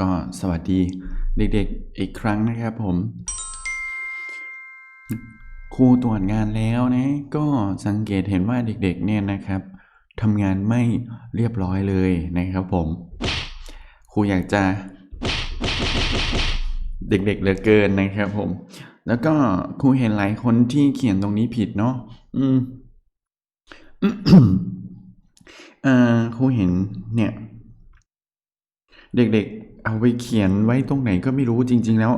ก็สวัสดีเด็กๆอีกครั้งนะครับผม ครูตรวจงานแล้วนะ ก็สังเกตเห็นว่าเด็กๆเนี่ยนะครับทำงานไม่เรียบร้อยเลยนะครับผม ครูอยากจะเด็กๆเหลือเกินนะครับผม แล้วก็ครูเห็นหลายคนที่เขียนตรงนี้ผิดเนาะ อืมอ่อครูเห็นเนี่ย เด็กๆ เอาไปเขียนไว้ตรงไหนก็ไม่รู้จริง ๆ แล้ว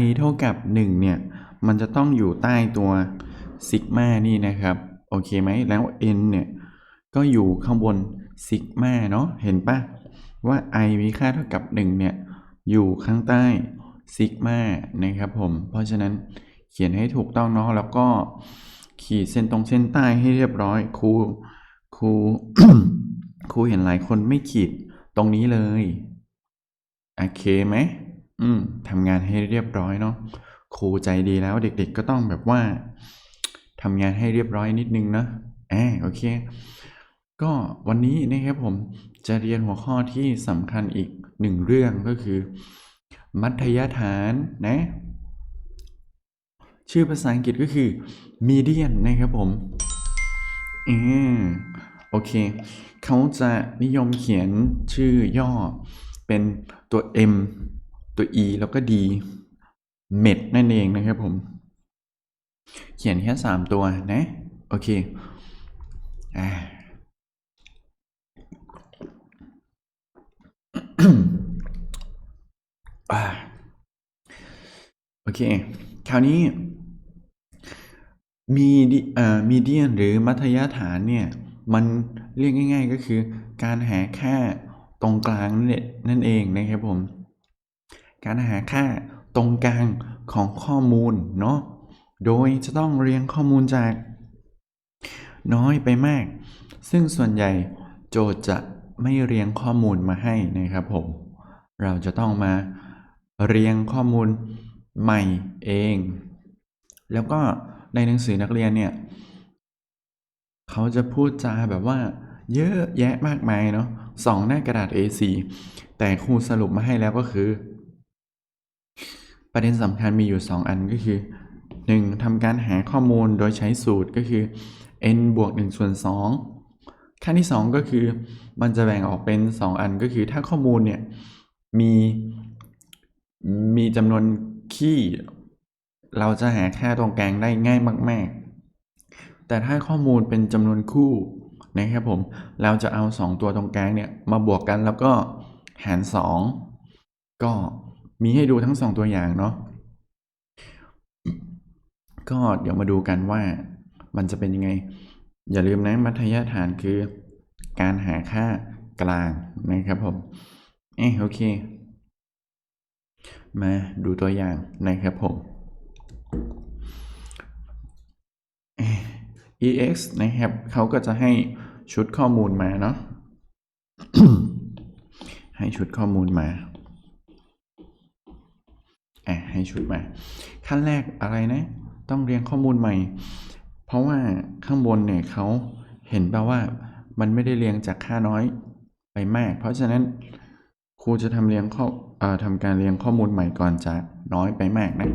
i เท่ากับ 1 เนี่ย มันจะต้องอยู่ใต้ตัวซิกมานี่นะครับ โอเคไหมแล้ว n เนี่ย ก็อยู่ข้างบนซิกมาเนาะเห็นปะว่า i มีค่าเท่ากับ 1 เนี่ย อยู่ข้างใต้ซิกมานะครับผม เพราะฉะนั้นเขียนให้ถูกต้องเนาะแล้วก็ขีดเส้นตรงเส้นใต้ให้เรียบร้อยครูครูครูเห็นหลายคนไม่ขีดตรงนี้เลย โอเคไหมอืมทำงานให้เรียบร้อยเนาะครูใจดีแล้วเด็ก ๆ ก็ต้องแบบว่าทำงานให้เรียบร้อยนิดนึงนะอ่าโอเค ก็วันนี้นะครับผมจะเรียนหัวข้อที่สำคัญอีกหนึ่งเรื่องก็คือ มัธยฐานนะ ชื่อภาษาอังกฤษก็คือ median นะครับผมเออโอเค เขาจะนิยมเขียนชื่อย่อ เป็นตัว M ตัว E แล้วก็ D เม็ดนั่นเองนะครับผม เขียนแค่สามตัวนะ โอเคอ่าโอเค คราวนี้มีดิเอ่อมีเดียนหรือมัธยฐานเนี่ย มันเรียกง่าย ๆ ก็คือการหาค่า ตรงกลางนั่นเองนะครับผม การหาค่าตรงกลางของข้อมูลเนาะ โดยจะต้องเรียงข้อมูลจาก น้อยไปมาก ซึ่งส่วนใหญ่โจทย์จะไม่เรียงข้อมูลมาให้นะครับผม เราจะต้องมาเรียงข้อมูลใหม่เอง แล้วก็ในหนังสือนักเรียนเนี่ย เขาจะพูดจาแบบว่าเยอะแยะมากมายเนาะ สองหน้ากระดาษ A4 แต่ครูสรุปมาให้แล้วก็คือ ประเด็นสำคัญมีอยู่ 2 อันก็คือ 1. ทำการหาข้อมูลโดยใช้สูตรก็คือ n บวก1ส่วน2ขั้นที่ 2 ก็คือ มันจะแบ่งออกเป็น 2 อันก็คือถ้าข้อมูลเนี่ย มีมีจำนวนคี่ เราจะหาค่าตรงกลางได้ง่ายมาก ๆ แต่ถ้าข้อมูลเป็นจำนวนคู่ นะครับผม เราจะเอา 2 ตัวตรงกลางเนี่ยมาบวกกันแล้วก็หาร 2 ก็มีให้ดูทั้ง 2 ตัวอย่างเนาะก็เดี๋ยวมาดูกันว่ามันจะเป็นยังไง อย่าลืมนะมัธยฐานคือการหาค่ากลางนะครับผมเอะโอเค มาดูตัวอย่างนะครับผม ex นะครับเขาก็จะให้ ชุดข้อมูลมาเนาะให้ชุดข้อมูลมาอะให้ชุดมา ขั้นแรกอะไรนะ ต้องเรียงข้อมูลใหม่ เพราะว่าข้างบนเนี่ยเขาเห็นแปลว่ามันไม่ได้เรียงจากค่าน้อยไปมาก เพราะฉะนั้นครูจะทำเรียงข้อเอ่อทำการเรียงข้อมูลใหม่ก่อนจากน้อยไปมากนะ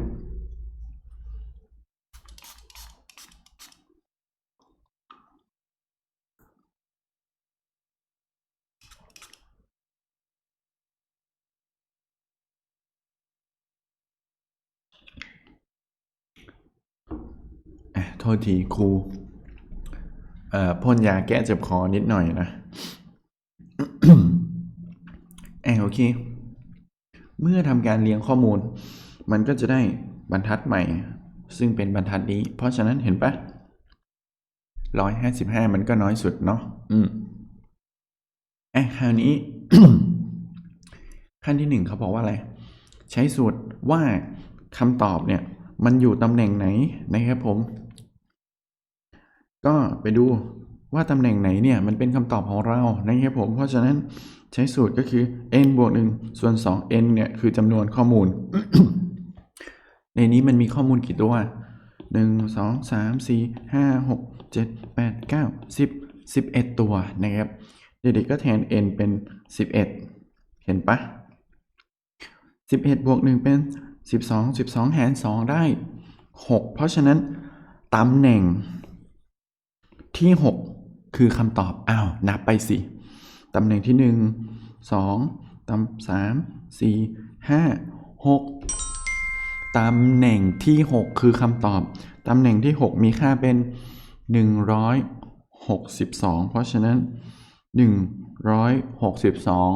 โทษทีครูเอ่อพ่นยาแก้เจ็บคอนิดหน่อยนะเออโอเค เมื่อทำการเรียงข้อมูล มันก็จะได้บรรทัดใหม่ ซึ่งเป็นบรรทัดนี้ เพราะฉะนั้นเห็นปะร้อยห้าสิบห้ามันก็น้อยสุดเนาะอืมอะคราวนี้ ขั้นที่หนึ่งเขาบอกว่าอะไร ใช้สูตรว่าคำตอบเนี่ย มันอยู่ตำแหน่งไหนนะครับผม ก็ไปดูว่าตำแหน่งไหนเนี่ยมันเป็นคำตอบของเรานะครับผม เพราะฉะนั้นใช้สูตรก็คือ n บวก1ส่วน 2 n เนี่ยคือจำนวนข้อมูล ในนี้มันมีข้อมูลกี่ตัว 1 2 3 4 5 6 7 8 9 10 11 ตัวนะครับ เด็กๆก็แทน n เป็น 11 เห็นปะสิบเอ็ดบวกหนึ่งเป็นสิบสองสิบสองหารสองได้หกเพราะฉะนั้นตำแหน่ง ที่หกคือคำตอบ อ้าว นับไปสิ ตำแหน่งที่หนึ่งสองตำสามสี่ห้าหกตำแหน่งที่หกคือคำตอบ ตำแหน่งที่หกมีค่าเป็นหนึ่งร้อยหกสิบสองเพราะฉะนั้นหนึ่งร้อยหกสิบสอง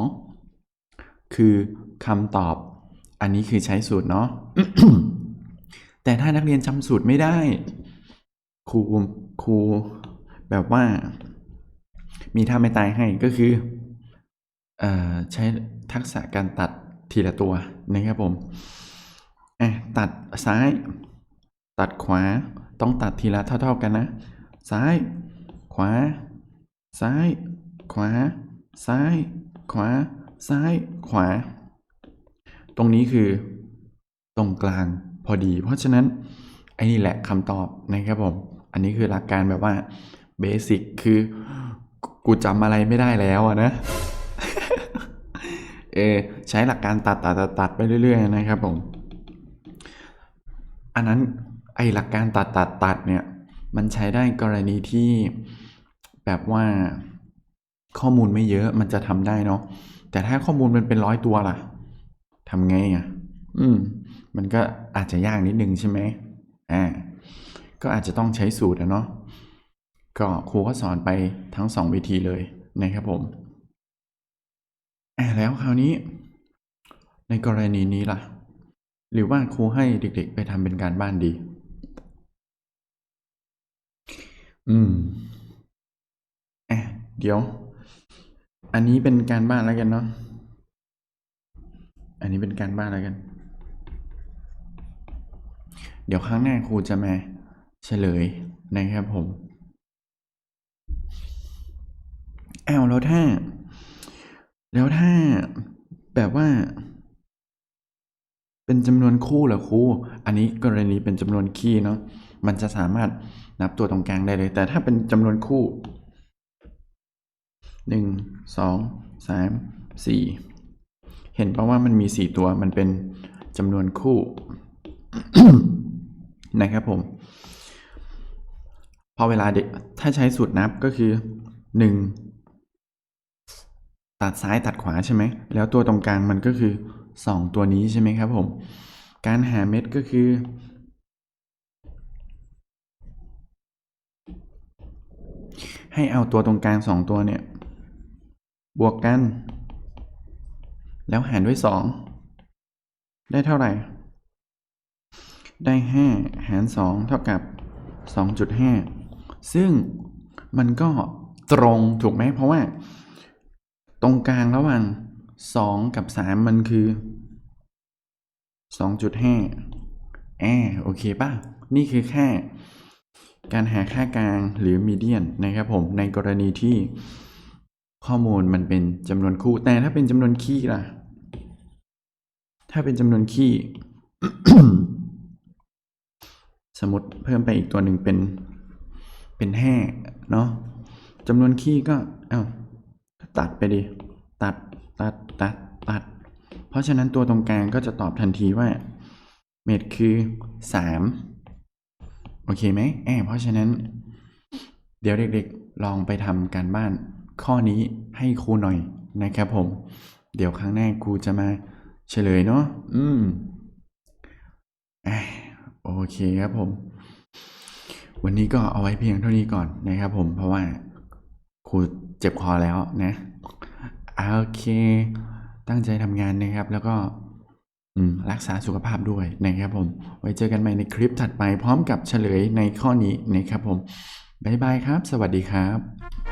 คือคำตอบ อันนี้คือใช้สูตรเนาะ แต่ถ้านักเรียนจำสูตรไม่ได้ ครูครู แบบว่า มีท่าไม่ตายให้ก็คืออใช้ทักษะการตัดทีละตัวนะครับผมอะตัดซ้าย ตัดขวาต้องตัดทีละเท่า ๆกันนะ ซ้าย ขวา ซ้าย ขวา ซ้าย ขวา ซ้าย ขวา ตรงนี้คือตรงกลางพอดี เพราะฉะนั้นไอ้นี่แหละคำตอบนะครับผม อันนี้คือหลักการแบบว่า เบสิกคือ กูจำอะไรไม่ได้แล้วอะนะเออใช้หลักการตัดตัดตัดตัดไปเรื่อย ๆ นะครับผม อันนั้นไอหลักการตัดตัดตัดเนี่ย มันใช้ได้กรณีที่แบบว่าข้อมูลไม่เยอะมันจะทำได้เนาะแต่ถ้าข้อมูลมันเป็นร้อยตัวล่ะทำไงอะอืม มันก็อาจจะยากนิดนึงใช่ไหมอ่าก็อาจจะต้องใช้สูตรอะเนาะ ก็ครูก็สอนไปทั้งสองวิธีเลยนะครับผมอ่าแล้วคราวนี้ ในกรณีนี้ล่ะ หรือว่าครูให้เด็ก ๆ ไปทำเป็นการบ้านดี อืมอะเดี๋ยว อันนี้เป็นการบ้านแล้วกันเนาะอันนี้เป็นการบ้านแล้วกัน เดี๋ยวครั้งหน้าครูจะมาเฉลยนะครับผม อ้าวแล้วถ้า แล้วถ้าแบบว่า เป็นจำนวนคู่เหรอครูอันนี้กรณีเป็นจำนวนคี่เนาะมันจะสามารถนับตัวตรงกลางได้เลย แต่ถ้าเป็นจำนวนคู่หนึ่งสองสามสี่เห็นเพราะว่ามันมีสี่ตัวมันเป็นจำนวนคู่นะครับผม พอเวลาเด็กถ้าใช้สูตรนับก็คือหนึ่ง ตัดซ้ายตัดขวาใช่ไหม แล้วตัวตรงกลางมันก็คือสองตัวนี้ใช่ไหมครับผม การหาเม็ดก็คือ ให้เอาตัวตรงกลางสองตัวเนี่ย บวกกัน แล้วหารด้วยสองได้เท่าไหร่ ได้ห้าหารสองเท่ากับสองจุดห้าซึ่งมันก็ตรงถูกไหมเพราะว่า ตรงกลางระหว่างสองกับสามมันคือสองจุดห้าแอโอเคป่ะ นี่คือแค่การหาค่ากลางหรือมีเดียนนะครับผม ในกรณีที่ข้อมูลมันเป็นจำนวนคู่ แต่ถ้าเป็นจำนวนคี่ล่ะ ถ้าเป็นจำนวนคี่ สมมติเพิ่มไปอีกตัวหนึ่งเป็น เป็นห้าเนาะจำนวนคี่ก็ เอา้า ตัดไปดิ ตัด ตัด ตัด ตัด เพราะฉะนั้นตัวตรงกลางก็จะตอบทันทีว่า เมตรคือสามโอเคไหมแอบเพราะฉะนั้น เดี๋ยวเด็กๆ ลองไปทำการบ้านข้อนี้ให้ครูหน่อยนะครับผม เดี๋ยวครั้งหน้าครูจะมาเฉลยเนาะ อืมอโอเคครับผม วันนี้ก็เอาไว้เพียงเท่านี้ก่อนนะครับผม เพราะว่าครู เจ็บคอแล้วนะโอเค ตั้งใจทำงานนะครับ แล้วก็รักษาสุขภาพด้วยนะครับผม ไว้เจอกันใหม่ในคลิปถัดไปพร้อมกับเฉลยในข้อนี้นะครับผม บ๊ายบายครับ สวัสดีครับ